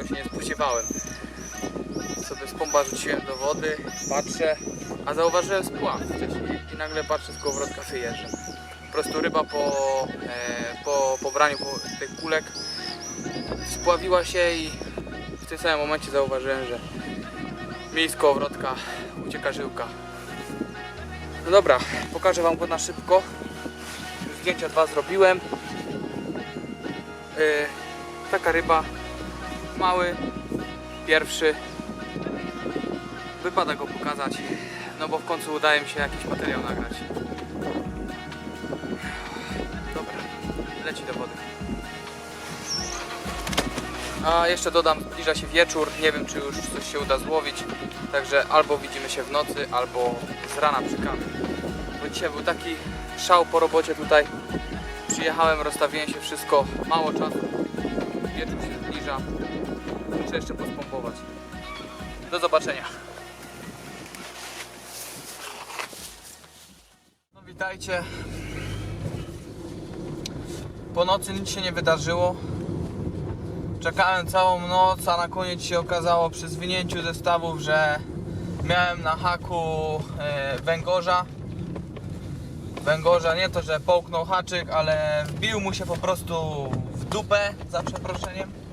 ogóle się nie spodziewałem. Sobie z pompa rzuciłem do wody, patrzę, a zauważyłem spław wcześniej i nagle patrzę z kołowrotka wyjeżdża. Po prostu ryba po, e, po pobraniu po tych kulek spławiła się i w tym samym momencie zauważyłem, że mi z kołowrotka ucieka żyłka. No dobra, pokażę Wam go na szybko. Zdjęcia dwa zrobiłem. Yy, taka ryba, mały, pierwszy. Wypada go pokazać, no bo w końcu udaje mi się jakiś materiał nagrać. Dobra, leci do wody. A jeszcze dodam, zbliża się wieczór, nie wiem czy już coś się uda złowić, także albo widzimy się w nocy, albo z rana przy kawie. Bo dzisiaj był taki szał po robocie tutaj. Przyjechałem, rozstawiłem się wszystko, mało czasu. Wieczór. Muszę jeszcze pospompować. Do zobaczenia. No witajcie. Po nocy nic się nie wydarzyło. Czekałem całą noc, a na koniec się okazało przy zwinięciu zestawów, że miałem na haku e, węgorza. Węgorza nie to, że połknął haczyk, ale wbił mu się po prostu w dupę, za przeproszeniem.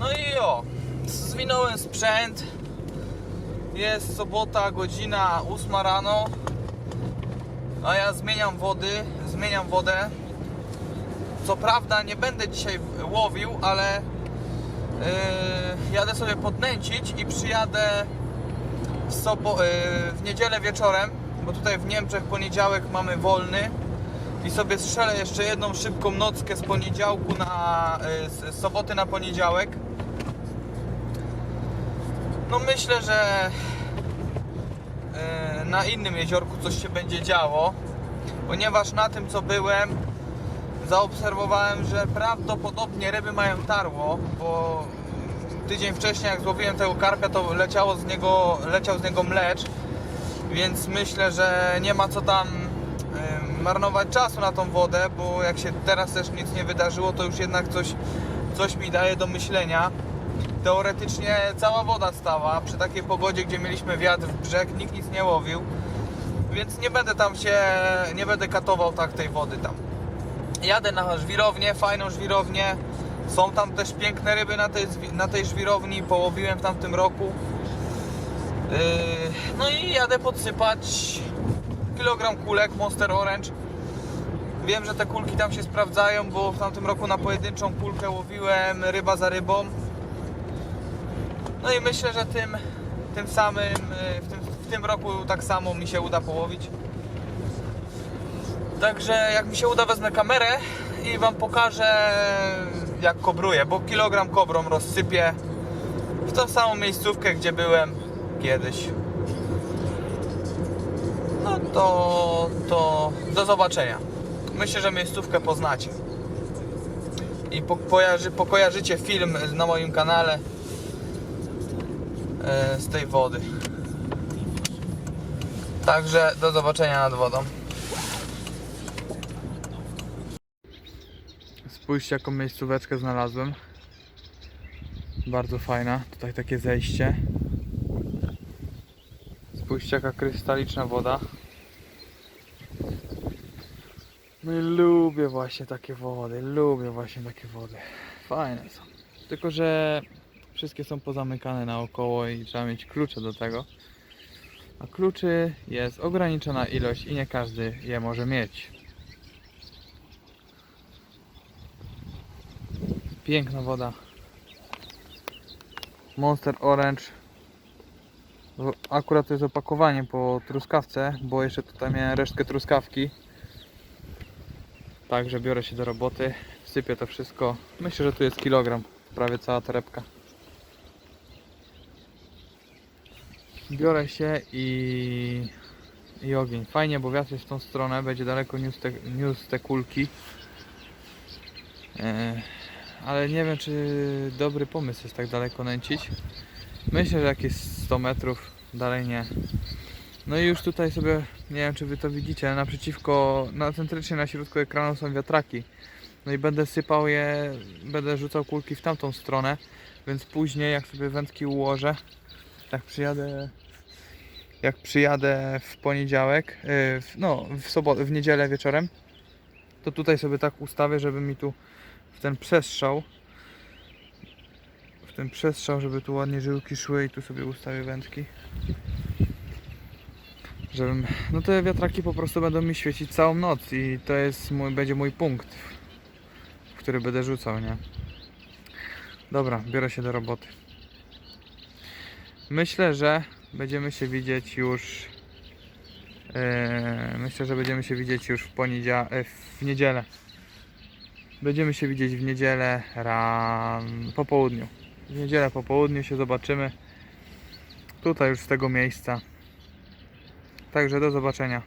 No i o, zwinąłem sprzęt. Jest sobota, godzina 8 rano. A ja zmieniam wody, zmieniam wodę. Co prawda nie będę dzisiaj łowił, ale Yy, jadę sobie podnęcić i przyjadę w, sobo- yy, w niedzielę wieczorem, bo tutaj w Niemczech poniedziałek mamy wolny i sobie strzelę jeszcze jedną szybką nockę z poniedziałku na yy, z- soboty na poniedziałek. No myślę, że yy, na innym jeziorku coś się będzie działo, ponieważ na tym co byłem zaobserwowałem, że prawdopodobnie ryby mają tarło, bo tydzień wcześniej jak złowiłem tego karpia, to leciało z niego, leciał z niego mlecz, więc myślę, że nie ma co tam marnować czasu na tą wodę, bo jak się teraz też nic nie wydarzyło, to już jednak coś, coś mi daje do myślenia. Teoretycznie cała woda stała przy takiej pogodzie, gdzie mieliśmy wiatr w brzeg, nikt nic nie łowił, więc nie będę tam się, nie będę katował tak tej wody tam jadę na żwirownię, fajną żwirownię. Są tam też piękne ryby na tej, na tej żwirowni, połowiłem w tamtym roku. Yy, no i jadę podsypać kilogram kulek Monster Orange. Wiem, że te kulki tam się sprawdzają, bo w tamtym roku na pojedynczą kulkę łowiłem ryba za rybą. No i myślę, że tym, tym samym, yy, w tym, w tym roku tak samo mi się uda połowić. Także jak mi się uda wezmę kamerę i wam pokażę jak kobruję, bo kilogram kobrą rozsypię w tą samą miejscówkę, gdzie byłem kiedyś. No to, to do zobaczenia. Myślę, że miejscówkę poznacie. I po, pokojarzycie film na moim kanale z tej wody. Także do zobaczenia nad wodą. Spójrzcie jaką miejscóweczkę znalazłem. Bardzo fajna. Tutaj takie zejście. Spójrzcie jaka krystaliczna woda. No i lubię właśnie takie wody, lubię właśnie takie wody. Fajne są. Tylko, że wszystkie są pozamykane naokoło i trzeba mieć klucze do tego. A kluczy jest ograniczona ilość i nie każdy je może mieć. Piękna woda. Monster Orange. Akurat to jest opakowanie po truskawce, bo jeszcze tutaj miałem resztkę truskawki. Także biorę się do roboty, wsypię to wszystko. Myślę, że tu jest kilogram, prawie cała torebka. Biorę się i, i ogień. Fajnie, bo wiatr jest w tą stronę, będzie daleko niósł te, niósł te kulki. E, ale nie wiem, czy dobry pomysł jest tak daleko nęcić. Myślę, że jakieś 100 metrów dalej nie. No i już tutaj sobie, nie wiem czy wy to widzicie, naprzeciwko, na centrycznie na środku ekranu są wiatraki. No i będę sypał je, będę rzucał kulki w tamtą stronę, więc później jak sobie wędki ułożę, jak przyjadę, jak przyjadę w poniedziałek, w, no w sobotę, w niedzielę wieczorem, to tutaj sobie tak ustawię, żeby mi tu w ten przestrzał, w ten przestrzał, żeby tu ładnie żyłki szły i tu sobie ustawię wędki żebym, no te wiatraki po prostu będą mi świecić całą noc i to jest mój, będzie mój punkt, w który będę rzucał, nie? Dobra, biorę się do roboty. Myślę, że będziemy się widzieć już e, myślę, że będziemy się widzieć już w poniedziałek, w niedzielę. Będziemy się widzieć w niedzielę ran... po południu. W niedzielę po południu się zobaczymy. Tutaj już z tego miejsca. Także do zobaczenia.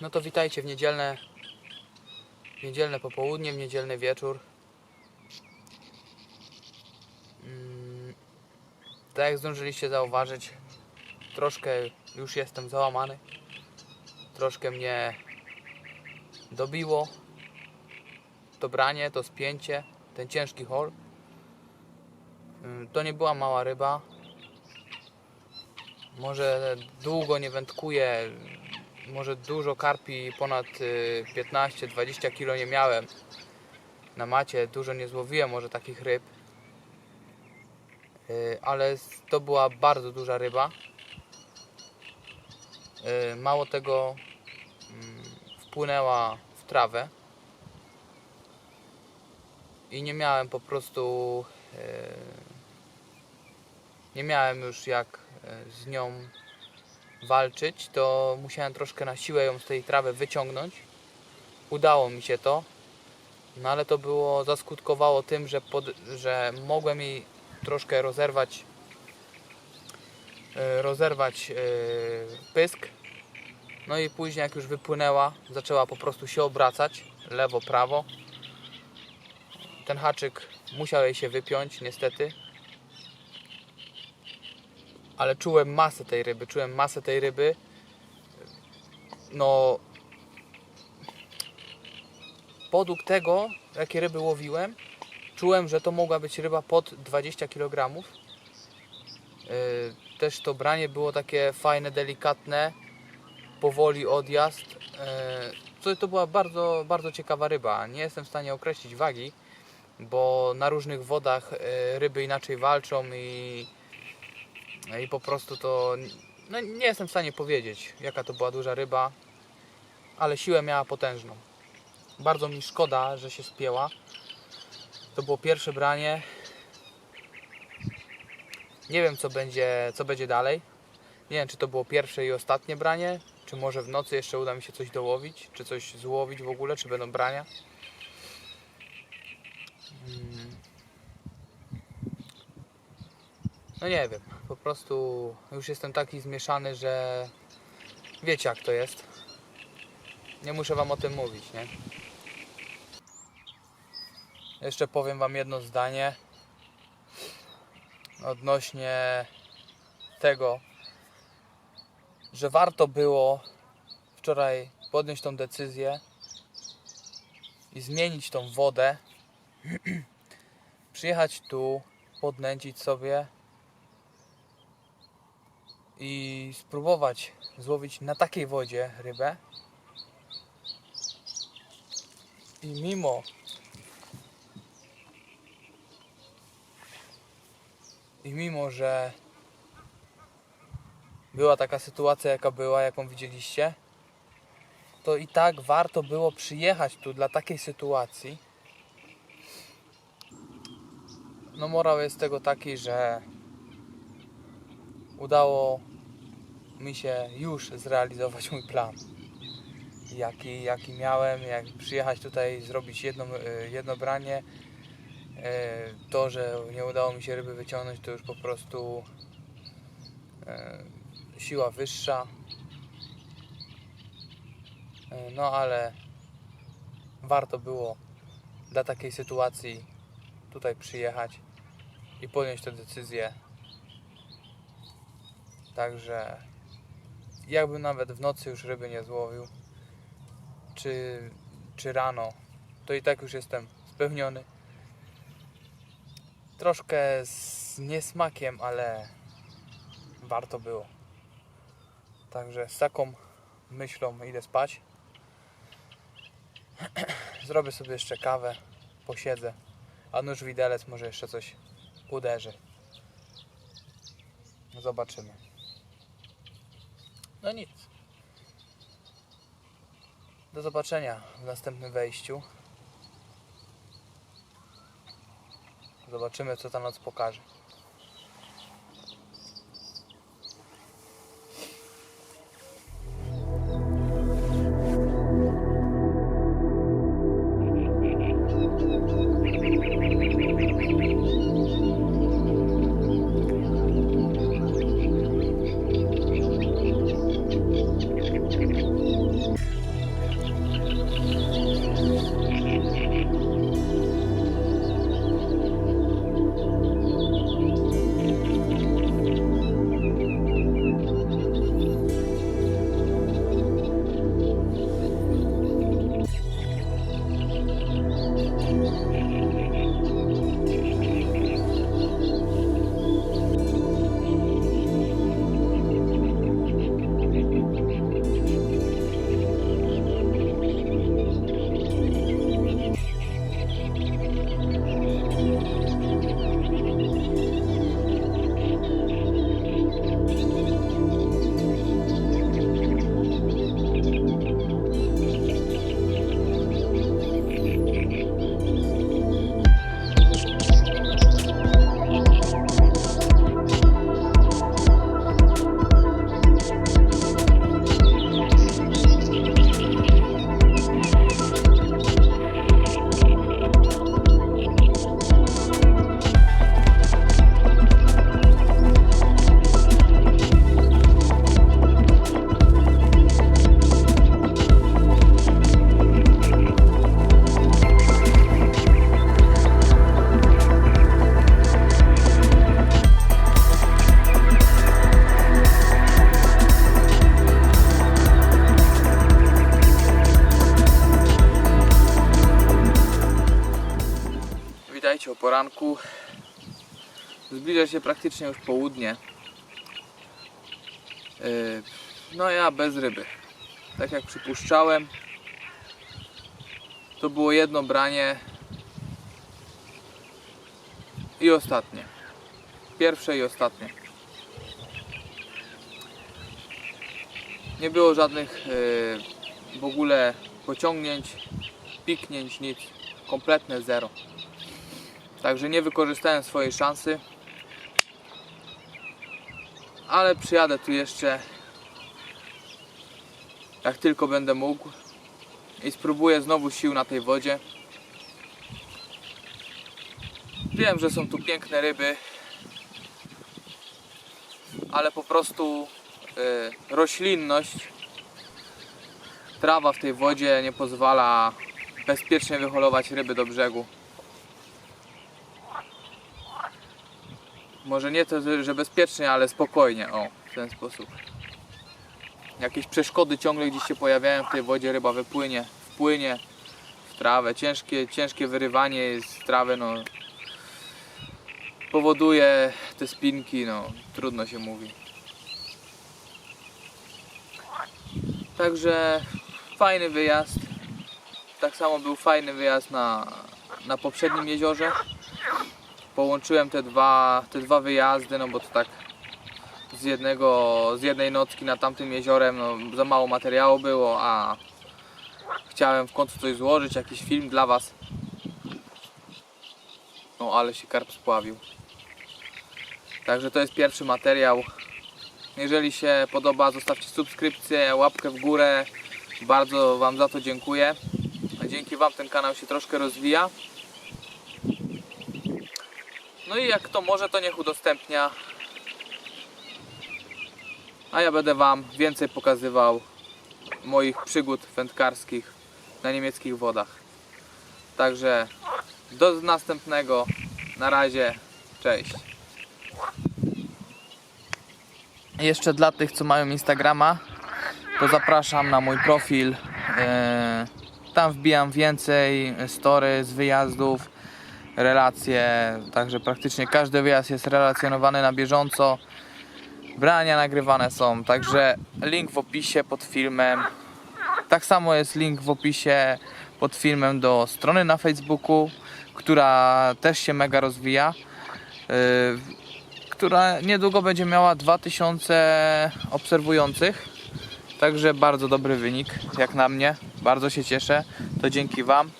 No to witajcie w niedzielne, w niedzielne popołudnie, w niedzielny wieczór. Mm, Tak jak zdążyliście zauważyć, troszkę już jestem załamany. Troszkę mnie dobiło to branie, to spięcie, ten ciężki hol. Ym, To nie była mała ryba. Może długo nie wędkuję, może dużo karpi, ponad y, 15-20 kg nie miałem na macie, dużo nie złowiłem może takich ryb. Y, Ale to była bardzo duża ryba. Y, Mało tego mm, wpłynęła w trawę i nie miałem po prostu nie miałem już jak z nią walczyć, to musiałem troszkę na siłę ją z tej trawy wyciągnąć. Udało mi się to, no ale to było zaskutkowało tym, że, pod, że mogłem jej troszkę rozerwać e, rozerwać e, pysk. No i później jak już wypłynęła, zaczęła po prostu się obracać lewo, prawo ten haczyk musiał jej się wypiąć, niestety. Ale czułem masę tej ryby, czułem masę tej ryby. No. Podług tego, jakie ryby łowiłem, czułem, że to mogła być ryba pod 20 kg. Yy, Też to branie było takie fajne, delikatne, powoli odjazd. To, to była bardzo, bardzo ciekawa ryba. Nie jestem w stanie określić wagi, bo na różnych wodach e, ryby inaczej walczą i, i po prostu to no nie jestem w stanie powiedzieć jaka to była duża ryba, ale siłę miała potężną. Bardzo mi szkoda, że się spięła. To było pierwsze branie. Nie wiem co będzie, co będzie dalej. Nie wiem czy to było pierwsze i ostatnie branie, czy może w nocy jeszcze uda mi się coś dołowić, czy coś złowić w ogóle, czy będą brania. Mm. No nie wiem, po prostu już jestem taki zmieszany, że wiecie jak to jest. Nie muszę wam o tym mówić, nie? Jeszcze powiem wam jedno zdanie odnośnie tego, że warto było wczoraj podjąć tą decyzję i zmienić tą wodę przyjechać tu, podnęcić sobie i spróbować złowić na takiej wodzie rybę. I mimo i mimo, że była taka sytuacja, jaka była, jaką widzieliście, to i tak warto było przyjechać tu dla takiej sytuacji no morał jest tego taki, że udało mi się już zrealizować mój plan. Jaki, jaki miałem, jak przyjechać tutaj, zrobić jedno, e, jedno branie. E, To, że nie udało mi się ryby wyciągnąć, to już po prostu e, siła wyższa. No ale warto było dla takiej sytuacji tutaj przyjechać i podjąć tę decyzję. Także jakbym nawet w nocy już ryby nie złowił, czy, czy rano, to i tak już jestem spełniony. Troszkę z niesmakiem, ale warto było. Także z taką myślą idę spać. Zrobię sobie jeszcze kawę, posiedzę, a nóż widelec może jeszcze coś uderzy. Zobaczymy. No nic. Do zobaczenia w następnym wejściu. Zobaczymy, co ta noc pokaże. Zbliża się praktycznie już południe. Yy, No ja bez ryby. Tak jak przypuszczałem. To było jedno branie. I ostatnie. Pierwsze i ostatnie. Nie było żadnych yy, w ogóle pociągnięć, piknięć, nic. Kompletne zero. Także nie wykorzystałem swojej szansy. Ale przyjadę tu jeszcze jak tylko będę mógł i spróbuję znowu sił na tej wodzie. Wiem, że są tu piękne ryby, ale po prostu y, roślinność, trawa w tej wodzie nie pozwala bezpiecznie wyholować ryby do brzegu. Może nie to, że bezpiecznie, ale spokojnie, o, w ten sposób. Jakieś przeszkody ciągle gdzieś się pojawiają w tej wodzie, ryba wypłynie, wpłynie w trawę. Ciężkie, ciężkie wyrywanie z trawy, no, powoduje te spinki, no, trudno się mówi. Także fajny wyjazd. Tak samo był fajny wyjazd na, na poprzednim jeziorze. Połączyłem te dwa, te dwa wyjazdy, no bo to tak z jednego, z jednej nocki na tamtym jeziorem no, za mało materiału było, a chciałem w końcu coś złożyć, jakiś film dla Was. No ale się karp spławił. Także to jest pierwszy materiał. Jeżeli się podoba, zostawcie subskrypcję, łapkę w górę. Bardzo Wam za to dziękuję. Dzięki Wam ten kanał się troszkę rozwija. No i jak to może, to niech udostępnia. A ja będę Wam więcej pokazywał moich przygód wędkarskich na niemieckich wodach. Także do następnego. Na razie. Cześć. Jeszcze dla tych, co mają Instagrama, to zapraszam na mój profil. E, Tam wbijam więcej story z wyjazdów, relacje, także praktycznie każdy wyjazd jest relacjonowany na bieżąco. Brania nagrywane są, także link w opisie pod filmem. Tak samo jest link w opisie pod filmem do strony na Facebooku, która też się mega rozwija. Yy, która niedługo będzie miała 2000 obserwujących. Także bardzo dobry wynik, jak na mnie. Bardzo się cieszę. To dzięki Wam.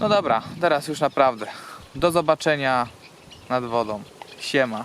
No dobra, teraz już naprawdę. Do zobaczenia nad wodą. Siema.